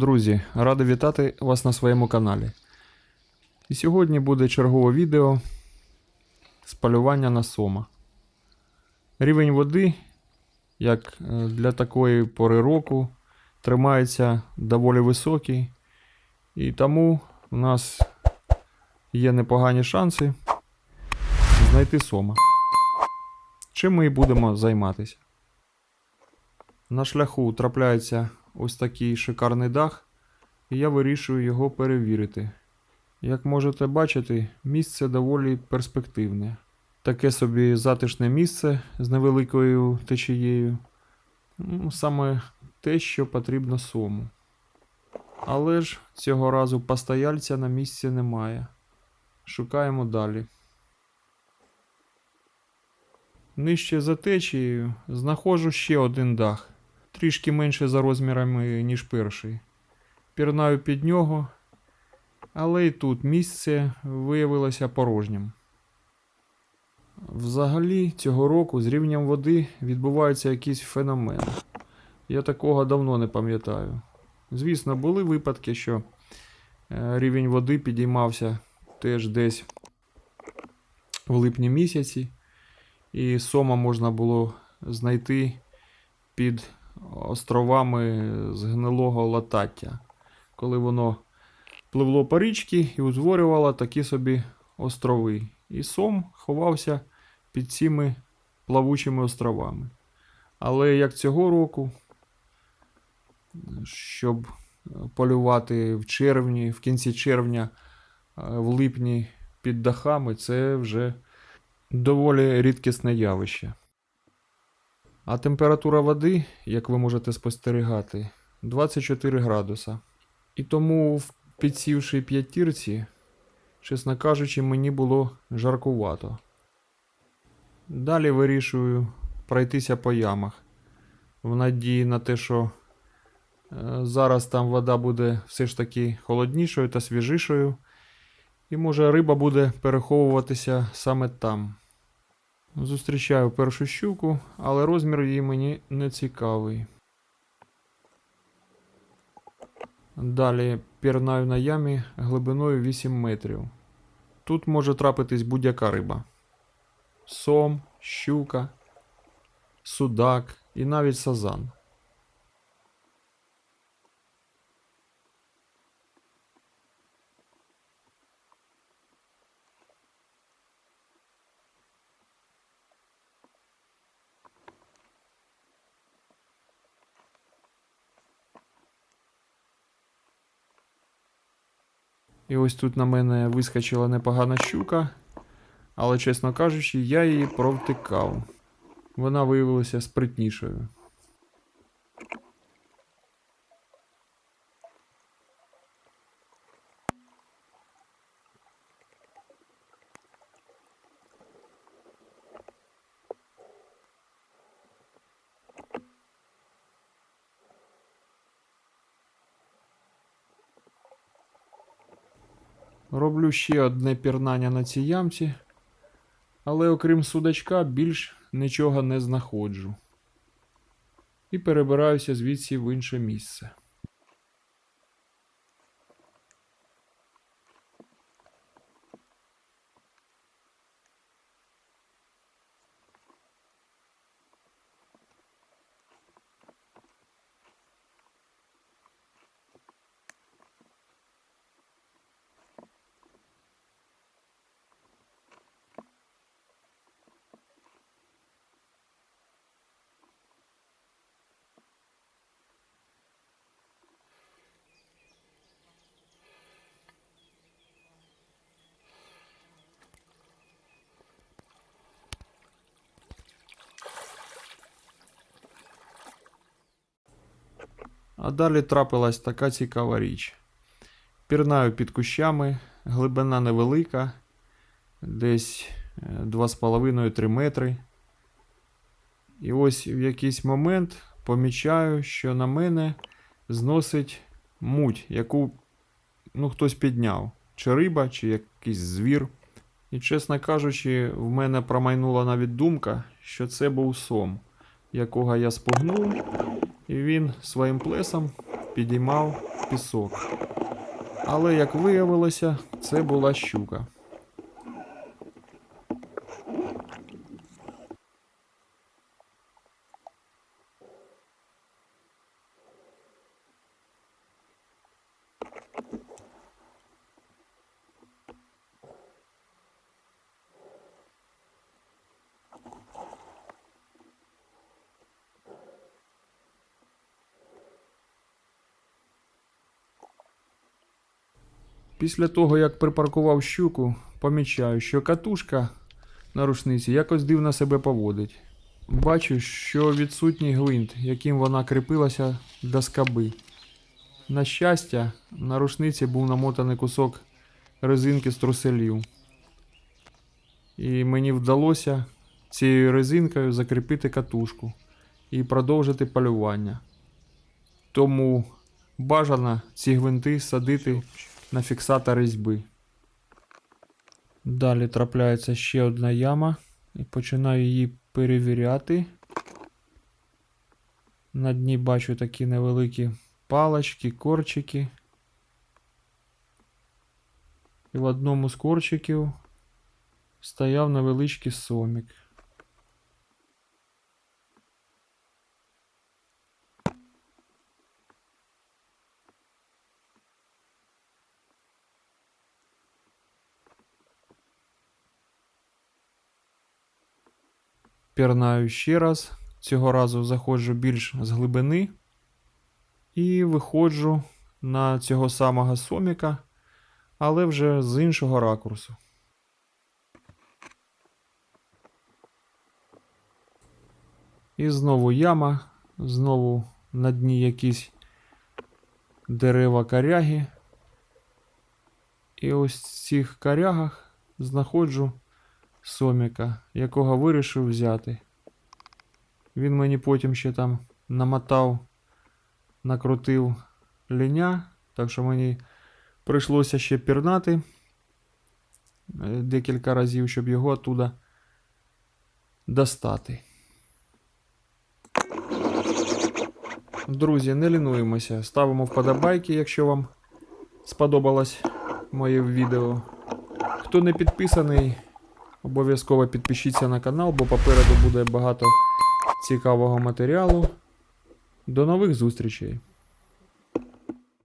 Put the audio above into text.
Друзі, радий вітати вас на своєму каналі. І сьогодні буде чергове відео з полювання на сома. Рівень води, як е, для такої пори року, тримається доволі високий, і тому у нас є непогані шанси знайти сома. Чим ми і будемо займатися. На шляху трапляється ось такий шикарний дах, і я вирішую його перевірити. Як можете бачити, місце доволі перспективне. Таке собі затишне місце з невеликою течією. Ну, саме те, що потрібно сому. Але ж цього разу постояльця на місці немає. Шукаємо далі. Нижче за течією знаходжу ще один дах, трішки менше за розмірами, ніж перший. Пірнаю під нього, але і тут місце виявилося порожнім. Взагалі, цього року з рівнем води відбувається якийсь феномен. Я такого давно не пам'ятаю. Звісно, були випадки, що е, рівень води підіймався теж десь в липні місяці і сома можна було знайти під островами з гнилого латаття, коли воно пливло по річці і утворювало такі собі острови. І сом ховався під цими плавучими островами. Але як цього року, щоб полювати в червні, в кінці червня, е, в липні під дахами, це вже доволі рідкісне явище. А температура води, як ви можете спостерігати, 24 градуса. І тому, в підсівшій п'ятірці, чесно кажучи, мені було жаркувато. Далі вирішую пройтися по ямах, в надії на те, що е, зараз там вода буде все ж таки холоднішою та свіжішою, і може риба буде переховуватися саме там. Зустрічаю першу щуку, але розмір її мені не цікавий. Далі пірнаю на ямі глибиною 8 метрів. Тут може трапитись будь-яка риба: сом, щука, судак і навіть сазан. І ось тут на мене вискочила непогана щука, але, чесно кажучи, я її провтикав. Вона виявилася спритнішою. Роблю ще одне пірнання на цій ямці, але окрім судачка більш нічого не знаходжу. І перебираюся звідси в інше місце. А далі трапилась така цікава річ. Пірнаю під кущами, глибина невелика, десь е, 2,5-3 метри. І ось в якийсь момент помічаю, що на мене зносить муть, яку ну, хтось підняв. Чи риба, чи якийсь звір. І, чесно кажучи, в мене промайнула навіть думка, що це був сом, якого я спугнув, і він своїм плесом підіймав пісок. Але, як виявилося, це була щука. Після того, як припаркував щуку, помічаю, що катушка на рушниці якось дивно себе поводить. Бачу, що відсутній гвинт, яким вона кріпилася до скаби. На щастя, на рушниці був намотаний кусок резинки з труселів. І мені вдалося цією резинкою закріпити катушку і продовжити полювання. Тому бажано ці гвинти садити на фіксатор різьби. Далі трапляється ще одна яма і починаю її перевіряти. На дні бачу такі невеликі палочки, корчики. І в одному з корчиків стояв невеличкий сомік. Пірнаю ще раз. Цього разу заходжу більш з глибини і виходжу на цього самого соміка, але вже з іншого ракурсу. І знову яма, знову на дні якісь дерева коряги. І ось в цих корягах знаходжу соміка, якого вирішив взяти. Він мені потім ще там намотав, накрутив ліня, так що мені прийшлося ще пірнати е, декілька разів, щоб його оттуда достати. Друзі, не лінуємося. Ставимо вподобайки, якщо вам сподобалось моє відео. Хто не підписаний, обов'язково підпишіться на канал, бо попереду буде багато цікавого матеріалу. До нових зустрічей!